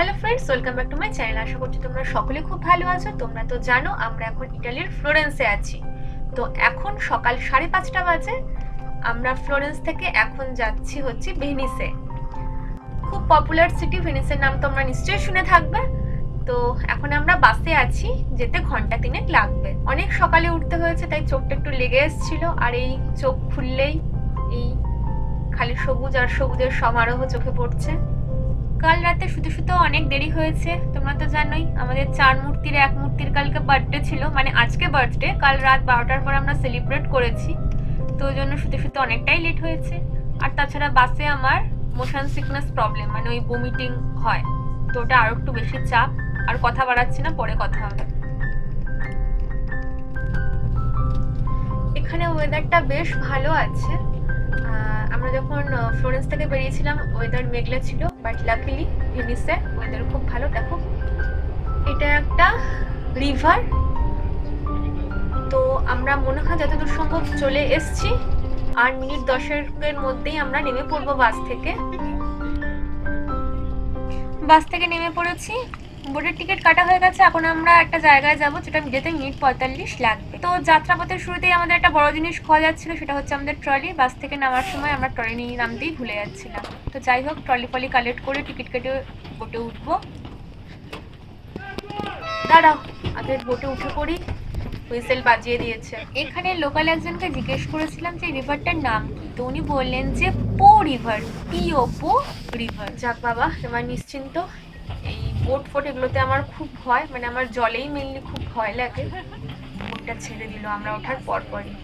Hello friends welcome back to my channel আশা করছি তোমরা সকলে খুব ভালো আছো। তোমরা তো জানো, আমরা এখন ইটালির ফ্লোরেন্সে আছি। তো এখন সকাল সাড়ে পাঁচটা বাজে। আমরা ফ্লোরেন্স থেকে এখন যাচ্ছি হচ্ছে ভেনিসে। খুব পপুলার সিটি ভেনিসের নাম তোমরা নিশ্চয়ই শুনে থাকবে। তো এখন আমরা বাসে আছি, যেতে ঘণ্টা তিনেক লাগবে। অনেক সকালে উঠতে হয়েছে, তাই চোখটা একটু লেগে এসেছিল। আর এই চোখ খুললেই এই খালি সবুজ আর সবুজের সমারোহ চোখে পড়ছে। কাল রাতে শুতে শুতে অনেক দেরি হয়েছে, তোমরা তো জানোই, আমাদের চার মূর্তির এক মূর্তির কালকে বার্থডে ছিল মানে আজকে বার্থডে কাল রাত বারোটার পর আমরা সেলিব্রেট করেছি, তো ওই জন্য শুতে শুতে অনেকটাই লেট হয়েছে। আর তাছাড়া বাসে আমার মোশন সিকনেস প্রবলেম মানে ওই বমিটিং হয়, তো ওটা আরও একটু বেশি চাপ, আর কথা বাড়াচ্ছি না, পরে কথা হবে। এখানে ওয়েদারটা বেশ ভালো আছে আমরা যখন ফ্লোরেন্স থেকে বেরিয়েছিলাম ওয়েদার মেঘলা ছিল বাট লাকিলি ভেনিসে ওয়েদার খুব ভালো। দেখো, এটা একটা রিভার তো আমরা মনে হয় যতদূর সম্ভব চলে এসছি। আর মিনিট দশেকের মধ্যেই আমরা নেমে পড়ব বাস থেকে। বাস থেকে নেমে পড়েছি। বোটের টিকিট কাটা হয়ে গেছে, এখন আমরা একটা জায়গায় যাব যেটা যেতে মিনিট পঁয়তাল্লিশ লাগবে। তো যাত্রাপথের শুরুতেই আমাদের একটা বড় জিনিস খোয়া যাচ্ছিল, সেটা হচ্ছে আমাদের ট্রলি। বাস থেকে নামার সময় আমরা ট্রলি নিয়ে নামতেই ভুলে যাচ্ছিলাম। তো যাই হোক, ট্রলি ফলি কালেক্ট করে টিকিট কেটে বোটে উঠবো। দাঁড়াও, আগে বোটে উঠে পড়ি। হুইসেল বাজিয়ে দিয়েছে। এখানে লোকাল একজনকে জিজ্ঞেস করেছিলাম যে রিভারটার নাম কি? তো উনি বললেন যে, পো রিভার পিও পো রিভার। যাক বাবা, এবার নিশ্চিন্ত। এই বোট ফোট এগুলোতে আমার খুব ভয় মানে আমার জলেই মেনলি খুব ভয় লাগে। বোটটা ছেড়ে দিল, আমরা ওঠার পর পরই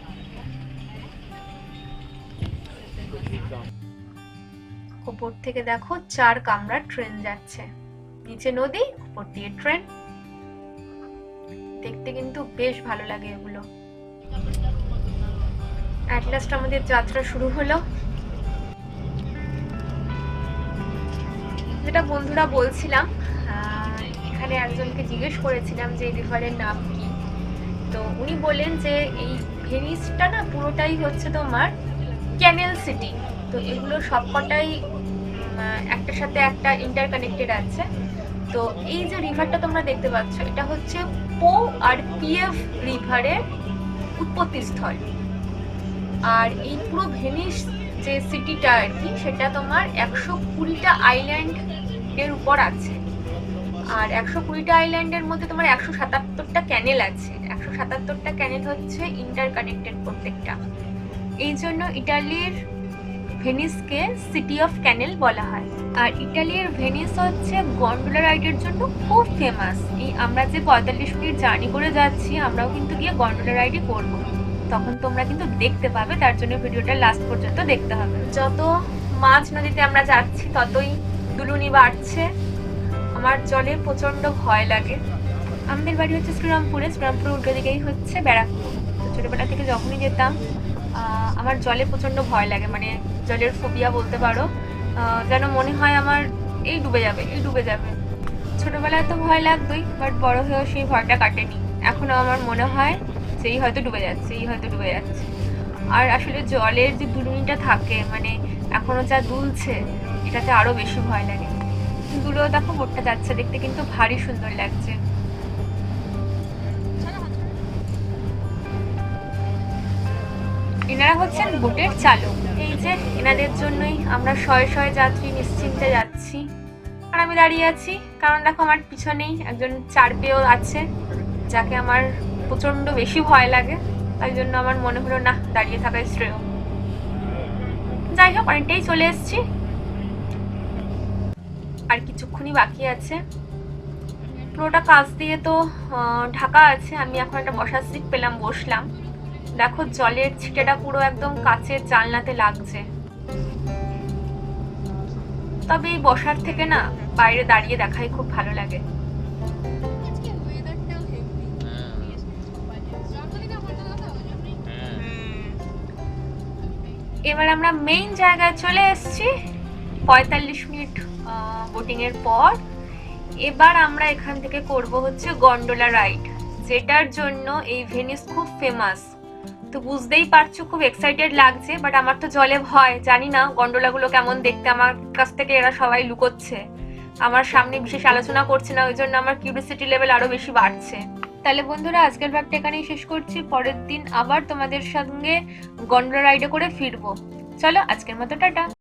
উপর থেকে দেখো চার কামরা ট্রেন যাচ্ছে। নিচে নদী, উপর দিয়ে ট্রেন। দেখতে কিন্তু বেশ ভালো লাগে এগুলো। অ্যাট লাস্ট আমাদের যাত্রা শুরু হলো। যেটা বন্ধুরা বলছিলাম একজনকে জিজ্ঞেস করেছিলাম যে এই রিভারের নাম কি। তো উনি বললেন যে এই ভেনিসটা না পুরোটাই হচ্ছে তোমার ক্যানেল সিটি। তো এগুলো সবকটাই একটার সাথে একটা ইন্টারকানেক্টেড আছে। তো এই যে রিভারটা তোমরা দেখতে পাচ্ছ, এটা হচ্ছে পো আর পিএফ রিভারের উৎপত্তিস্থল। আর এই পুরো ভেনিস যে সিটিটা আর কি, সেটা তোমার একশো কুড়িটা আইল্যান্ড এর উপর আছে। আর একশো কুড়িটা আইল্যান্ডের মধ্যে তোমার একশো সাতাত্তরটা ক্যানেল আছে। একশো সাতাত্তরটা ক্যানেল হচ্ছে ইন্টার কানেক্টেড প্রত্যেকটা। এই জন্য ইটালির ভেনিসকে সিটি অফ ক্যানেল বলা হয়। আর ইটালির ভেনিস হচ্ছে গন্ডোলা রাইডের জন্য খুব ফেমাস এই আমরা যে পঁয়তাল্লিশ মিনিট জার্নি করে যাচ্ছি, আমরাও কিন্তু গিয়ে গন্ডোলা রাইডই করব। তখন তোমরা কিন্তু দেখতে পাবে, তার জন্য ভিডিওটা লাস্ট পর্যন্ত দেখতে হবে। যত মাছ নদীতে আমরা যাচ্ছি, ততই দুলুনি বাড়ছে। আমার জলে প্রচণ্ড ভয় লাগে। আমাদের বাড়ি হচ্ছে শ্রীরামপুরে। শ্রীরামপুর উল্টো দিকেই হচ্ছে ব্যারাকপুর। তো ছোটবেলা থেকে যখনই যেতাম আমার জলে প্রচণ্ড ভয় লাগে। মানে জলের ফোবিয়া বলতে পারো। যেন মনে হয় আমার এই ডুবে যাবে, এই ডুবে যাবে। ছোটবেলায় তো ভয় লাগতোই বাট বড় হয়েও সেই ভয়টা কাটেনি। এখনও আমার মনে হয় যে এই হয়তো ডুবে যাচ্ছে, এই হয়তো ডুবে যাচ্ছে। আর আসলে জলের যে দুলুনিটা থাকে মানে এখনও যা দুলছে, এটাতে আরও বেশি ভয় লাগে। দুলেও দেখো বোটটা যাচ্ছে দেখতে কিন্তু ভারী সুন্দর লাগছে। এনারা হচ্ছেন বোটের চালক। এই যে এনাদের জন্যই আমরা শয়ে শয়ে যাত্রী নিশ্চিন্তে যাচ্ছি। আর আমি দাঁড়িয়ে আছি, কারণ দেখো আমার পিছনেই একজন চার পেয়েও আছে, যাকে আমার প্রচণ্ড বেশি ভয় লাগে। তাই জন্য আমার মনে হলো না দাঁড়িয়ে থাকাই শ্রেয়। যাই হোক, অনেকটাই চলে এসেছি। আর কিছুক্ষণই বাকি আছে। পুরোটা কাজ দিয়ে তো ঢাকা আছে। আমি এখন একটা বসার সিট পেলাম বসলাম। দেখো জলের ছিটেটা পুরো একদম কাচের জানলাতে লাগছে। তবে এই বসার থেকে না বাইরে দাঁড়িয়ে দেখাই খুব ভালো লাগে। এবার আমরা মেইন জায়গায় চলে এসেছি। পঁয়তাল্লিশ মিনিট বোটিং এর পর। এবার আমরা এখান থেকে করব হচ্ছে গন্ডোলা রাইড যেটার জন্য এই ভেনিস খুব ফেমাস তো বুঝতেই পারছ, খুব এক্সাইটেড লাগছে বাট আমার তো জলে ভয়। জানি না গন্ডোলাগুলো কেমন দেখতে, আমার কাছ থেকে এরা সবাই লুকোচ্ছে। আমার সামনে বিশেষ আলোচনা করছে না, ওই জন্য আমার কিউরিয়াসিটি লেভেল আরও বেশি বাড়ছে। তাহলে বন্ধুরা, আজকের ব্লগটা এখানেই শেষ করছি। পরের দিন আবার তোমাদের সঙ্গে গন্ডোলা রাইডে করে ফিরবো। চলো, আজকের মতো টাটা।